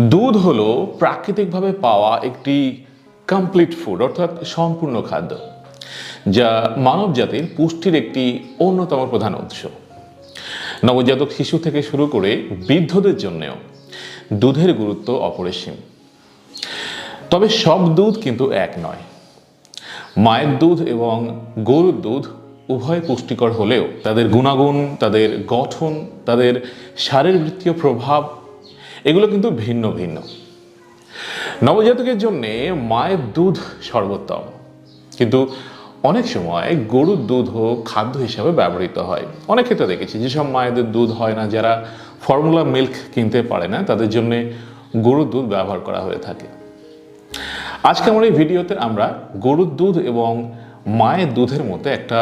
দুধ হলো প্রাকৃতিকভাবে পাওয়া একটি কমপ্লিট ফুড অর্থাৎ সম্পূর্ণ খাদ্য, যা মানব জাতির পুষ্টির একটি অন্যতম প্রধান উৎস। নবজাতক শিশু থেকে শুরু করে বৃদ্ধদের জন্যেও দুধের গুরুত্ব অপরিসীম। তবে সব দুধ কিন্তু এক নয়। মায়ের দুধ এবং গরুর দুধ উভয় পুষ্টিকর হলেও তাদের গুণাগুণ, তাদের গঠন, তাদের শারীরবৃত্তীয় প্রভাব এগুলো কিন্তু ভিন্ন ভিন্ন। নবজাতকের জন্যে মায়ের দুধ সর্বোত্তম। কিন্তু অনেক সময় গরুর দুধও খাদ্য হিসাবে ব্যবহৃত হয়। অনেক ক্ষেত্রে দেখেছি যেসব মায়েদের দুধ হয় না, যারা ফর্মুলা মিল্ক কিনতে পারে না, তাদের জন্যে গরুর দুধ ব্যবহার করা হয়ে থাকে। আজকে আমার এই ভিডিওতে আমরা গরুর দুধ এবং মায়ের দুধের মধ্যে একটা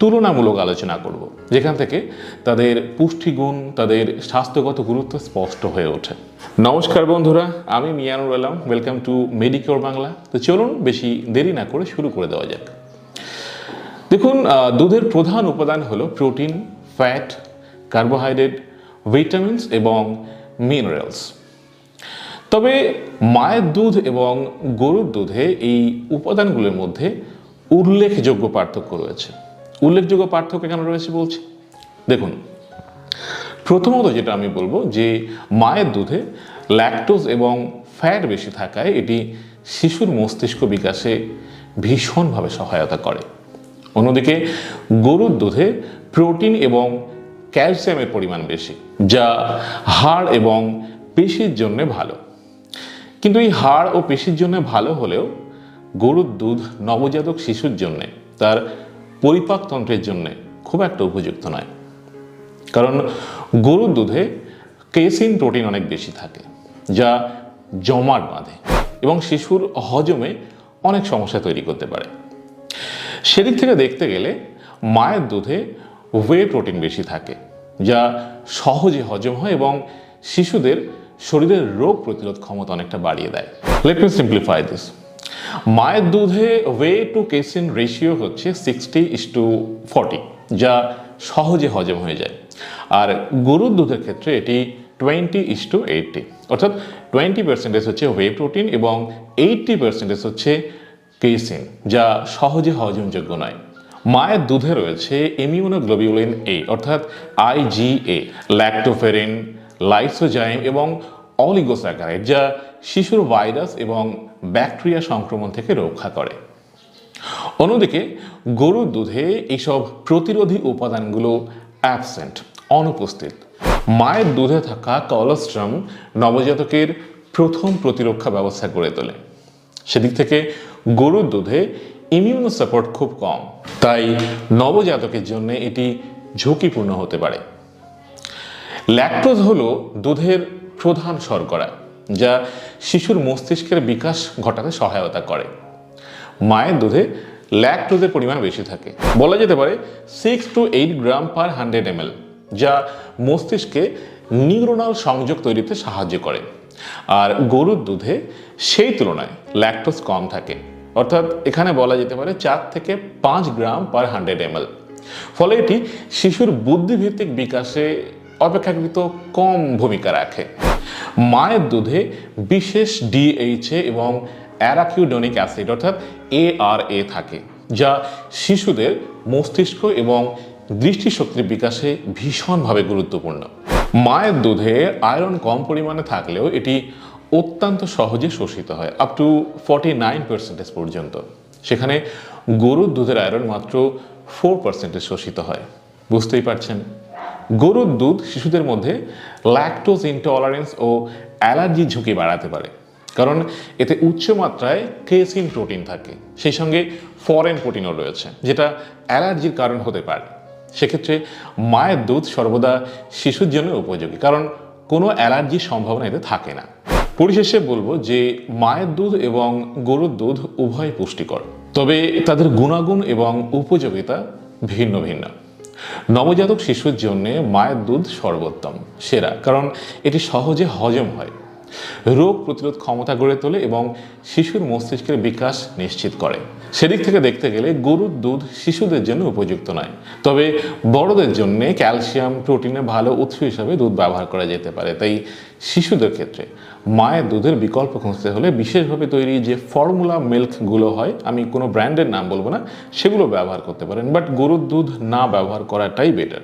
তুলনামূলক আলোচনা করব, যেখান থেকে তাদের পুষ্টিগুণ, তাদের স্বাস্থ্যগত গুরুত্ব স্পষ্ট হয়ে ওঠে। নমস্কার বন্ধুরা, আমি Mianur Alam welcome to Medicure Bangla তো চলুন বেশি দেরি না করে শুরু করে দেওয়া যাক। দেখুন দুধের প্রধান উপাদান হলো প্রোটিন ফ্যাট কার্বোহাইড্রেট ভিটামিনস এবং মিনারেলস তবে মায়ের দুধ এবং গরুর দুধে এই উপাদানগুলোর মধ্যে উল্লেখযোগ্য পার্থক্য রয়েছে। উল্লেখযোগ্য পার্থক্য কেন রয়েছে বলছি। দেখুন, প্রথমত যেটা আমি বলব যে মায়ের দুধে ল্যাকটোজ এবং ফ্যাট বেশি থাকায় এটি শিশুর মস্তিষ্ক বিকাশে ভীষণভাবে সহায়তা করে। অন্যদিকে গরুর দুধে প্রোটিন এবং ক্যালসিয়ামের পরিমাণ বেশি, যা হাড় এবং পেশির জন্য ভালো। কিন্তু এই হাড় ও পেশির জন্য ভালো হলেও গরুর দুধ নবজাতক শিশুর জন্য তার পরিপাকতন্ত্রের জন্য খুব একটা উপযুক্ত নয়। কারণ গরুর দুধে কেসিন প্রোটিন অনেক বেশি থাকে, যা জমাট বাঁধে এবং শিশুর হজমে অনেক সমস্যা তৈরি করতে পারে। সেদিক থেকে দেখতে গেলে মায়ের দুধে ওয়ে প্রোটিন বেশি থাকে, যা সহজে হজম হয় এবং শিশুদের শরীরের রোগ প্রতিরোধ ক্ষমতা অনেকটা বাড়িয়ে দেয়। লেট মি সিম্পলিফাই দিস মায়ের দুধে ওয়ে টু কেসিন রেশিও হচ্ছে সিক্সটি ইস টু ফর্টি যা সহজে হজম হয়ে যায়। আর গরুর দুধের ক্ষেত্রে এটি টোয়েন্টি ইস টু এইটটি অর্থাৎ টোয়েন্টি পার্সেন্টেজ হচ্ছে ওয়ে প্রোটিন এবং এইটটি পার্সেন্টেজ হচ্ছে কেসিন যা সহজে হজমযোগ্য নয়। মায়ের দুধে রয়েছে ইমিউনোগ্লোবিউলিন এ অর্থাৎ আইজিএ ল্যাক্টোফেরিন লাইসোজাইম এবং অলিগোস্যাকারাইড যা শিশুর ভাইরাস এবং ব্যাকটেরিয়া সংক্রমণ থেকে রক্ষা করে। অন্যদিকে, গরুর দুধে এইসব প্রতিরোধী উপাদানগুলো অ্যাবসেন্ট, অনুপস্থিত। মায়ের দুধে থাকা কলেস্ট্রাম নবজাতকের প্রথম প্রতিরক্ষা ব্যবস্থা গড়ে তোলে। সেদিক থেকে গরুর দুধে ইমিউন সাপোর্ট খুব কম, তাই নবজাতকের জন্য এটি ঝুঁকিপূর্ণ হতে পারে। ল্যাকটোজ হলো দুধের প্রধান শর্করা, যা শিশুর মস্তিষ্কের বিকাশ ঘটাতে সহায়তা করে। মায়ের দুধে ল্যাকটোজের পরিমাণ বেশি থাকে। বলা যেতে পারে six to eight gram per hundred M যা মস্তিষ্কে নিউরোনাল সংযোগ তৈরিতে সাহায্য করে। আর গরুর দুধে সেই তুলনায় ল্যাকটোজ কম থাকে। অর্থাৎ এখানে বলা যেতে পারে চার থেকে পাঁচ গ্রাম পার হান্ড্রেড এম ফলে এটি শিশুর বুদ্ধিভিত্তিক বিকাশে অপেক্ষাকৃত কম ভূমিকা রাখে। মায়ের দুধে বিশেষ ডিএইচএ এবং অ্যারাকিউডোনিক অ্যাসিড, অর্থাৎ এআরএ থাকে, যা শিশুদের মস্তিষ্ক এবং দৃষ্টিশক্তির বিকাশে ভীষণভাবে গুরুত্বপূর্ণ। মায়ের দুধে আয়রন কম পরিমাণে থাকলেও এটি অত্যন্ত সহজে শোষিত হয় up to forty nine percentage পর্যন্ত। সেখানে গরুর দুধের আয়রন মাত্র ফোর পার্সেন্টেজ শোষিত হয়। বুঝতেই পারছেন? গরুর দুধ শিশুদের মধ্যে ল্যাকটোজ ইনটলারেন্স ও অ্যালার্জি ঝুঁকি বাড়াতে পারে। কারণ এতে উচ্চ মাত্রায় কেসিন প্রোটিন থাকে। সেই সঙ্গে ফরেন প্রোটিনও রয়েছে, যেটা অ্যালার্জির কারণ হতে পারে। সেক্ষেত্রে মায়ের দুধ সর্বদা শিশুর জন্য উপযোগী, কারণ কোনো অ্যালার্জির সম্ভাবনা এতে থাকে না। পরিশেষে বলব যে মায়ের দুধ এবং গরুর দুধ উভয় পুষ্টিকর, তবে তাদের গুণাগুণ এবং উপযোগিতা ভিন্ন ভিন্ন। নবজাতক শিশুর জন্যে মায়ের দুধ সর্বোত্তম সেরা। কারণ এটি সহজে হজম হয়। রোগ প্রতিরোধ ক্ষমতা গড়ে তোলে এবং শিশুর মস্তিষ্কের বিকাশ নিশ্চিত করে। সেদিক থেকে দেখতে গেলে গরুর দুধ শিশুদের জন্য উপযুক্ত নয়। তবে বড়দের জন্য ক্যালসিয়াম প্রোটিনের ভালো উৎস হিসাবে দুধ ব্যবহার করা যেতে পারে। তাই শিশুদের ক্ষেত্রে মায়ের দুধের বিকল্প খুঁজতে হলে বিশেষভাবে তৈরি যে ফর্মুলা মিল্কগুলো হয়, আমি কোনো ব্র্যান্ডের নাম বলব না, সেগুলো ব্যবহার করতে পারেন। বাট গরুর দুধ না ব্যবহার করাটাই বেটার।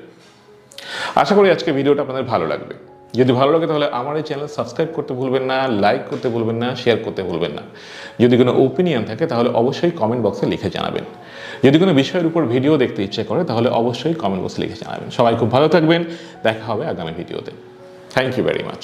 আশা করি আজকে ভিডিওটা আপনাদের ভালো লাগবে। যদি ভালো লাগে তাহলে আমার এই চ্যানেল সাবস্ক্রাইব করতে ভুলবেন না লাইক করতে ভুলবেন না শেয়ার করতে ভুলবেন না। যদি কোনো ওপিনিয়ন থাকে তাহলে অবশ্যই কমেন্ট বক্সে লিখে জানাবেন। যদি কোনো বিষয়ের উপর ভিডিও দেখতে ইচ্ছে করে তাহলে অবশ্যই কমেন্ট বক্সে লিখে জানাবেন। সবাই খুব ভালো থাকবেন, দেখা হবে আগামী ভিডিওতে থ্যাংক ইউ ভেরি মাচ